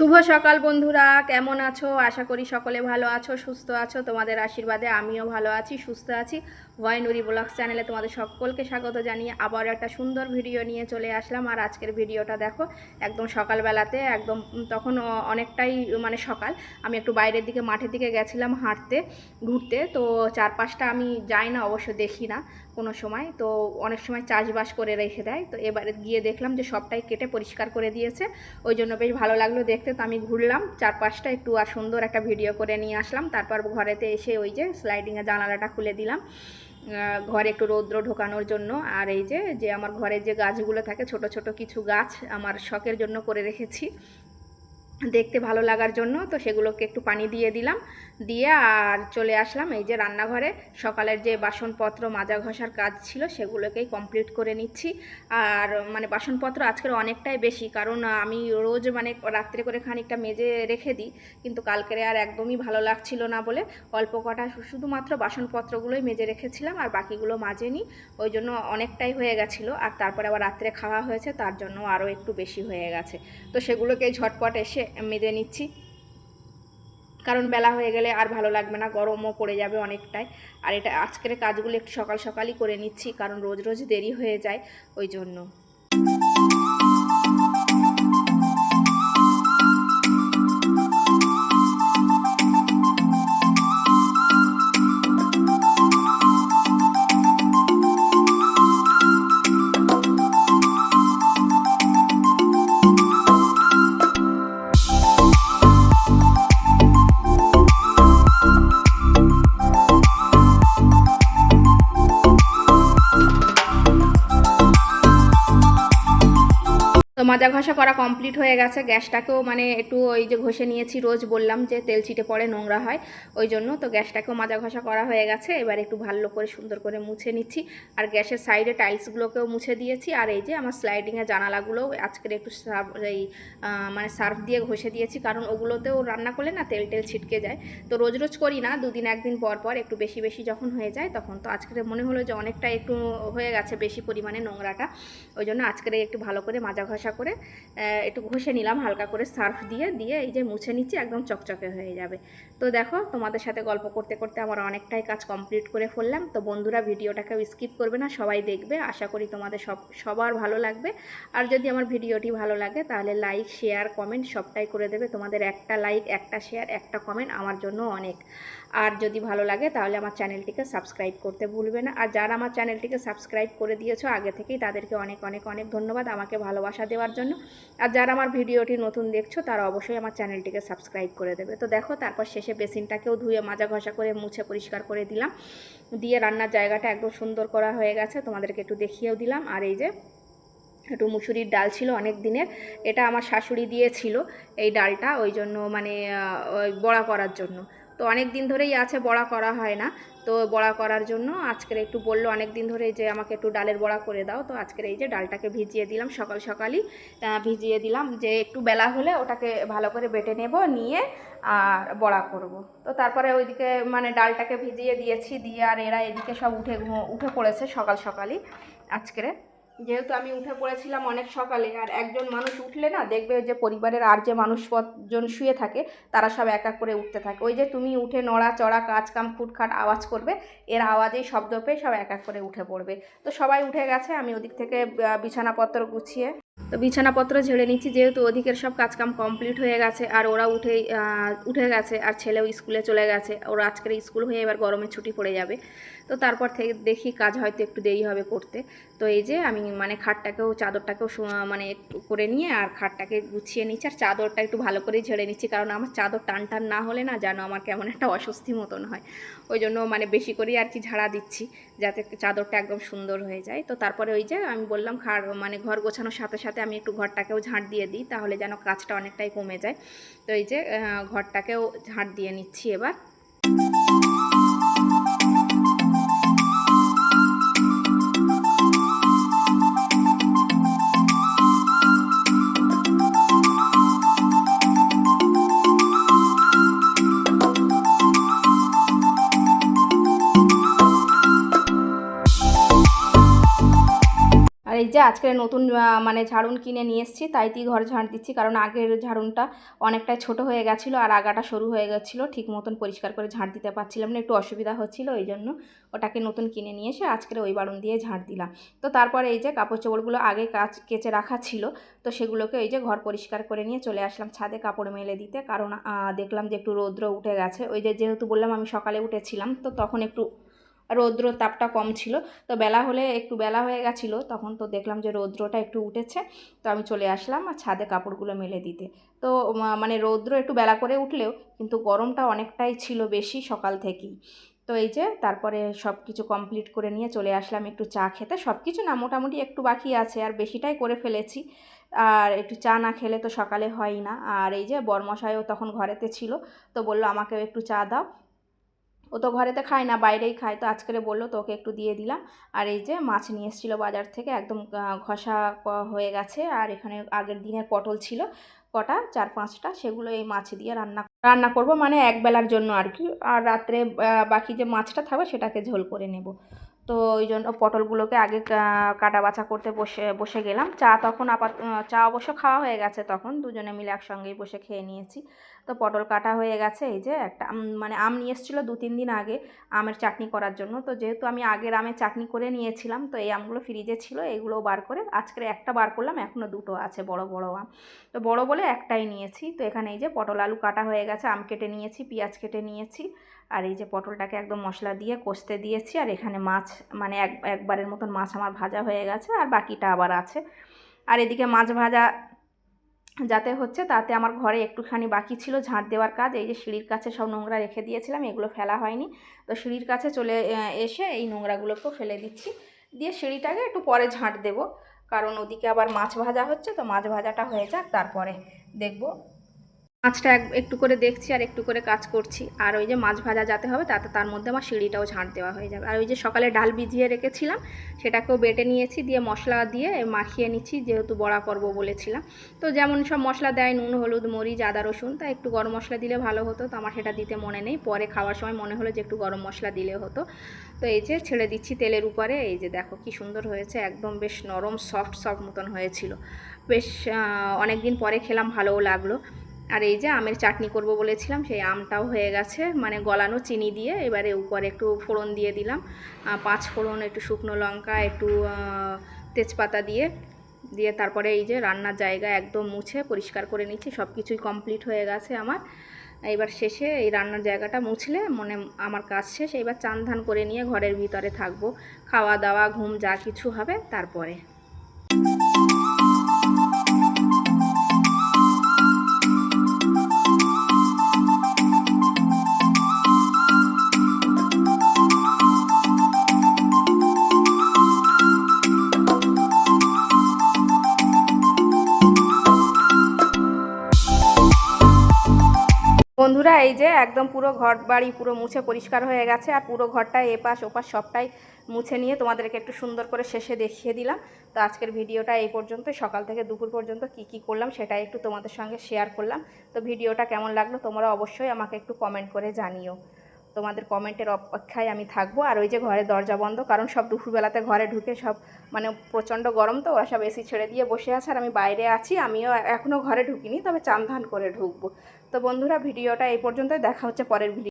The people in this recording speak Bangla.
শুভ সকাল বন্ধুরা, কেমন আছো? আশা করি সকলে ভালো আছো, সুস্থ আছো। তোমাদের আশীর্বাদে আমিও ভালো আছি, সুস্থ আছি। ভয়নুরি ব্লগস চ্যানেলে তোমাদের সকলকে স্বাগত জানিয়ে আবার একটা সুন্দর ভিডিও নিয়ে চলে আসলাম। আর আজকের ভিডিওটা দেখো, একদম সকালবেলাতে, একদম তখন অনেকটাই মানে সকাল। আমি একটু বাইরের দিকে, মাঠের দিকে গেছিলাম হাঁটতে, ঘুরতে। তো চারপাশটা আমি যাই না, অবশ্য দেখি না কোনো সময়। তো অনেক সময় চাষবাস করে রেখে দেয়। তো এবারে গিয়ে দেখলাম যে সবটাই কেটে পরিষ্কার করে দিয়েছে। ওই জন্য বেশ ভালো লাগল দেখতে। তো আমি ঘুরলাম, চারপাশটা একটু আর সুন্দর একটা ভিডিও করে নিয়ে আসলাম। তারপর ঘরেতে এসে ওই যে স্লাইডিংয়ে জানালাটা খুলে দিলাম। ঘরে একটু রৌদ্র ঢোকানোর জন্য। আর এই যে যে আমার ঘরের যে গাছগুলো থাকে, ছোট ছোট কিছু গাছ আমার শখের জন্য করে রেখেছি। দেখতে ভালো লাগার জন্য, তো সেগুলোকে একটু পানি দিয়ে দিলাম। দিয়ে আর চলে আসলাম এই যে রান্নাঘরে। সকালের যে বাসনপত্র, মাজা ঘষার কাজ ছিল সেগুলোকেই কমপ্লিট করে নিচ্ছি। আর মানে বাসনপত্র আজকের অনেকটাই বেশি, কারণ আমি রোজ মানে রাত্রে করে খানিকটা মেজে রেখে দিই, কিন্তু কালকের আর একদমই ভালো লাগছিল না বলে অল্প কটা শুধুমাত্র বাসনপত্রগুলোই মেজে রেখেছিলাম আর বাকিগুলো মাজেনি। ওই জন্য অনেকটাই হয়ে গেছিল আর তারপরে আবার রাত্রে খাওয়া হয়েছে, তার জন্য আরও একটু বেশি হয়ে গেছে। তো সেগুলোকে ঝটপট এসে মেজে নিচ্ছি। কারণ বেলা হয়ে গেলে আর ভালো লাগবে না, গরমও পড়ে যাবে অনেকটাই। আর এটা আজকের কাজগুলো একটু সকাল সকালই করে নিচ্ছি, কারণ রোজ রোজ দেরি হয়ে যায়, ওই জন্য। মাজা ঘষা করা কমপ্লিট হয়ে গেছে। গ্যাসটাকেও মানে একটু ওই যে ঘষে নিয়েছি রোজ বললাম যে তেল ছিটে পড়ে, নোংরা হয়, ওই জন্য। তো গ্যাসটাকেও মাজা ঘষা করা হয়ে গেছে। এবার একটু ভালো করে সুন্দর করে মুছে নিচ্ছি। আর গ্যাসের সাইডে টাইলসগুলোকেও মুছে দিয়েছি। আর এই যে আমার স্লাইডিংয়ের জানালাগুলোও আজকের একটু এই মানে সার্ফ দিয়ে ঘষে দিয়েছি। কারণ ওগুলোতেও রান্না করলে না তেল টেল ছিটকে যায়। তো রোজ রোজ করি না, দুদিন একদিন পর পর একটু বেশি বেশি যখন হয়ে যায় তখন। তো আজকের মনে হলো যে অনেকটা একটু হয়ে গেছে বেশি পরিমাণে নোংরাটা। ওই জন্য আজকের একটু ভালো করে মাজা ঘষা করে একটু ঘষে নিলাম, হালকা করে সার্ফ দিয়ে দিয়ে এই যে মুছে নিচ্ছি, একদম চকচকে হয়ে যাবে। তো দেখো, তোমাদের সাথে গল্প করতে করতে আমার অনেকটাই কাজ কমপ্লিট করে ফেললাম। তো বন্ধুরা, ভিডিওটাকেও স্কিপ করবে না, সবাই দেখবে। আশা করি তোমাদের সব, সবার ভালো লাগবে। আর যদি আমার ভিডিওটি ভালো লাগে, তাহলে লাইক শেয়ার কমেন্ট সবটাই করে দেবে। তোমাদের একটা লাইক একটা শেয়ার একটা কমেন্ট আমার জন্য অনেক। আর যদি ভালো লাগে, তাহলে আমার চ্যানেলটিকে সাবস্ক্রাইব করতে ভুলবে না। আর যারা আমার চ্যানেলটিকে সাবস্ক্রাইব করে দিয়েছ, আগে থেকেই তাদেরকে অনেক অনেক অনেক ধন্যবাদ। আমাকে ভালোবাসা দেওয়ার জন্য। আর যারা আমার ভিডিওটি নতুন দেখছ, তারা অবশ্যই আমার চ্যানেলটিকে সাবস্ক্রাইব করে দেবে। তো দেখো, তারপর শেষে বেসিনটাকেও ধুয়ে মাজা ঘষা করে মুছে পরিষ্কার করে দিলাম। দিয়ে রান্নার জায়গাটা একদম সুন্দর করা হয়ে গেছে। তোমাদেরকে একটু দেখিয়েও দিলাম। আর এই যে, একটু মুসুরির ডাল ছিল অনেক দিনের। এটা আমার শাশুড়ি দিয়েছিল এই ডালটা। ওই জন্য মানে ওই বড়া করার জন্য। তো অনেক দিন ধরেই আছে বড়া করা হয় না। তো বড়া করার জন্য আজকের একটু বলল অনেক দিন ধরে যে আমাকে একটু ডালের বড়া করে দাও। তো আজকের এই যে ডালটাকে ভিজিয়ে দিলাম, সকাল সকালই ভিজিয়ে দিলাম যে একটু বেলা হলে ওটাকে ভালো করে বেটে নেব, নিয়ে আর বড়া করব। তো তারপরে ওইদিকে মানে ডালটাকে ভিজিয়ে দিয়েছি, দিয়ে আর এরা এদিকে সব উঠে উঠে পড়েছে সকাল সকালই আজকের। যেহেতু আমি উঠে পড়েছিলাম অনেক সকালে, আর একজন মানুষ উঠলে না দেখবে যে পরিবারের আর যে মানুষজন শুয়ে থাকে, তারা সব এক এক করে উঠতে থাকে। ওই যে তুমি উঠে নড়া চড়া কাজ কাম খুটখাট আওয়াজ করবে, এর আওয়াজেই শব্দ পেয়ে সব এক এক করে উঠে পড়বে। তো সবাই উঠে গেছে, আমি ওদিক থেকে বিছানাপত্র গুছিয়ে, তো বিছানাপত্র ঝেড়ে নিচ্ছি, যেহেতু ওদিকের সব কাজকাম কমপ্লিট হয়ে গেছে, আর ওরা উঠে উঠে গেছে, আর ছেলেও স্কুলে চলে গেছে, ওরা আজকের স্কুল হয়ে এবার গরমে ছুটি পড়ে যাবে। তো তারপর থেকে দেখি কাজ হয়তো একটু দেরি হবে করতে। তো এই যে আমি মানে খাটটাকেও, চাদরটাকেও মানে একটু করে নিয়ে আর খাটটাকে গুছিয়ে নিচ্ছি। আর চাদরটা একটু ভালো করে ঝেড়ে নিচ্ছি কারণ আমার চাদর টান টান না হলে না যেন আমার কেমন একটা অস্বস্তি মতন হয়। ওই জন্য মানে বেশি করেই আর কি ঝাড়া দিচ্ছি যাতে চাদরটা একদম সুন্দর হয়ে যায়। তো তারপরে ওই যে আমি বললাম খাট মানে ঘর গোছানোর সাথে সাথে আমি একটু ঘরটাকেও ঝাঁট দিয়ে দিই, তাহলে যেন কাজটা অনেকটাই কমে যায়। তো এই যে ঘরটাকেও ঝাঁট দিয়ে নিচ্ছি এবার। যে আজকে নতুন মানে ঝাড়ুন কিনে নিয়ে এসেছি, তাইতেই ঘর ঝাড় দিচ্ছি। কারণ আগের ঝাড়ুনটা অনেকটাই ছোট হয়ে গেছিল আর আগাটা সরু হয়ে গেছিল, ঠিক মতন পরিষ্কার করে ঝাড় দিতে পারছিলাম না, একটু অসুবিধা হচ্ছিল ওই জন্য ওটাকে নতুন কিনে নিয়ে এসে আজকের ওই বাড়ুন দিয়ে ঝাড় দিলাম। তো তারপরে এই যে কাপড় চোপড়গুলো আগে কাচ, কেচে রাখা ছিল, তো সেগুলোকে এই যে ঘর পরিষ্কার করে নিয়ে চলে আসলাম ছাদে কাপড় মেলে দিতে। কারণ দেখলাম যে একটু রৌদ্র উঠে গেছে। ওই যে যেহেতু বললাম আমি সকালে উঠেছিলাম, তো তখন একটু রৌদ্র তাপটা কম ছিল। তো বেলা হলে একটু বেলা হয়ে গেছিল, তখন তো দেখলাম যে রৌদ্রটা একটু উঠেছে। তো আমি চলে আসলাম আর ছাদে কাপড়গুলো মেলে দিতে। তো মানে রৌদ্র একটু বেলা করে উঠলেও কিন্তু গরমটা অনেকটাই ছিল বেশি সকাল থেকেই। তো এই যে তারপরে সব কিছু কমপ্লিট করে নিয়ে চলে আসলাম একটু চা খেতে। সব কিছু না মোটামুটি একটু বাকি আছে, আর বেশিটাই করে ফেলেছি। আর একটু চা না খেলে তো সকালে হয় না। আর এই যে বরমশাইও তখন ঘরেতে ছিল, তো বলল আমাকেও একটু চা দাও। ও তো ঘরেতে খায় না, বাইরেই খায়। তো আজকে বলল তোকে একটু দিয়ে দিলাম। আর এই যে মাছ নিয়ে এসেছিল বাজার থেকে, একদম ঘষা হয়ে গেছে। আর এখানে আগের দিনের পটল ছিল, কটা, চার, পাঁচটা, সেগুলো এই মাছ দিয়ে রান্না রান্না করব। মানে এক বেলার জন্য আর কি। আর রাত্রে বাকি যে মাছটা থাকবে, সেটাকে ঝোল করে নেব। তো ওই জন্য পটলগুলোকে আগে কাটা বাছা করতে বসে বসে গেলাম। চা তখন আপাত চা অবশ্য খাওয়া হয়ে গেছে তখন, দুজনে মিলে একসঙ্গেই বসে খেয়ে নিয়েছি। তো পটল কাটা হয়ে গেছে, এই যে একটা মানে আম নিয়ে এসেছিল দু তিন দিন আগে আমের চাটনি করার জন্য। তো যেহেতু আমি আগের আমের চাটনি করে নিয়েছিলাম, তো এই আমগুলো ফ্রিজে ছিল এগুলো বার করে আজকে একটা বার করলাম এখনও দুটো আছে বড় বড় আম। তো বড় বলে একটাই নিয়েছি। তো এখানে এই যে পটল আলু কাটা হয়ে গেছে, আম কেটে নিয়েছি, পেঁয়াজ কেটে নিয়েছি আর এই যে পটলটাকে একদম মশলা দিয়ে কষতে দিয়েছি, আর এখানে মাছ মানে এক, একবারের মতন মাছ আমার ভাজা হয়ে গেছে, আর বাকিটা আবার আছে। আর এদিকে মাছ ভাজা যাতে হচ্ছে তাতে আমার ঘরে একটুখানি বাকি ছিল ঝাঁট দেওয়ার কাজ, এই যে সিঁড়ির কাছে সব নোংরা রেখে দিয়েছিলাম, এগুলো ফেলা হয়নি। তো সিঁড়ির কাছে চলে এসে এই নোংরাগুলোকেও ফেলে দিচ্ছি। দিয়ে সিঁড়িটাকে একটু পরে ঝাঁট দেবো, কারণ ওদিকে আবার মাছ ভাজা হচ্ছে, তো মাছ ভাজাটা হয়ে যাক, তারপরে দেখব। মাছটা এক- একটু করে দেখছি আর একটু করে কাজ করছি। আর ওই যে মাছ ভাজা যাতে হবে তাতে তার মধ্যে আমার সিঁড়িটাও ঝাঁট দেওয়া হয়ে যাবে। আর ওই যে সকালে ডাল ভিজিয়ে রেখেছিলাম, সেটাকেও বেটে নিয়েছি, দিয়ে মশলা দিয়ে মাখিয়ে নিচ্ছি, যেহেতু বড়া করব বলেছিলাম। তো যেমন সব মশলা দেয়, নুন, হলুদ, মরিচ, আদা, রসুন, তা একটু গরম মশলা দিলে ভালো হতো। তো আমার সেটা দিতে মনে নেই। পরে খাওয়ার সময় মনে হলো যে একটু গরম মশলা দিলে হতো। তো এই যে ছেড়ে দিচ্ছি তেলের উপরে। এই যে দেখো কি সুন্দর হয়েছে, একদম বেশ নরম, সফট সফট মতন হয়েছিল। বেশ অনেক দিন পরে খেলাম, ভালোও লাগল। আর এই যে আমের চাটনি করব বলেছিলাম, সেই আমটাও হয়ে গেছে। মানে গলানো চিনি দিয়ে এবারে উপরে একটু ফোড়ন দিয়ে দিলাম। পাঁচ ফোড়ন, একটু শুকনো লঙ্কা, একটু তেজপাতা দিয়ে দিয়ে তারপরে এই যে রান্নার জায়গা একদম মুছে পরিষ্কার করে নিচ্ছি সব কিছুই কমপ্লিট হয়ে গেছে আমার। এবার শেষে এই রান্নার জায়গাটা মুছলে মনে আমার কাজ শেষ, এবার চান ধান করে নিয়ে ঘরের ভিতরে থাকব। খাওয়া দাওয়া, ঘুম যা কিছু হবে তারপরে। বন্ধুরা, এই যে একদম পুরো ঘর বাড়ি পুরো মুছে পরিষ্কার হয়ে গেছে আর পুরো ঘরটা এপাশ ওপাশ সবটাই মুছে নিয়ে তোমাদেরকে একটু সুন্দর করে শেষে দেখিয়ে দিলাম। তো আজকের ভিডিওটা এই পর্যন্ত সকাল থেকে দুপুর পর্যন্ত কি কি করলাম সেটাই একটু তোমাদের সঙ্গে শেয়ার করলাম। তো ভিডিওটা কেমন লাগল তোমরা অবশ্যই আমাকে একটু কমেন্ট করে জানিও। তোমাদের কমেন্টের অপেক্ষায় আমি থাকব। আর ওই যে ঘরে দরজা বন্ধ, কারণ সব দুপুরবেলাতে ঘরে ঢুকে সব মানে প্রচণ্ড গরম তো, ওরা সব এসি ছেড়ে দিয়ে বসে আছে আর আমি বাইরে আছি। আমিও এখনও ঘরে ঢুকিনি, তবে চান ধান করে ঢুকবো। তো বন্ধুরা, ভিডিওটা এই পর্যন্তই, দেখা হচ্ছে পরের ভিডিও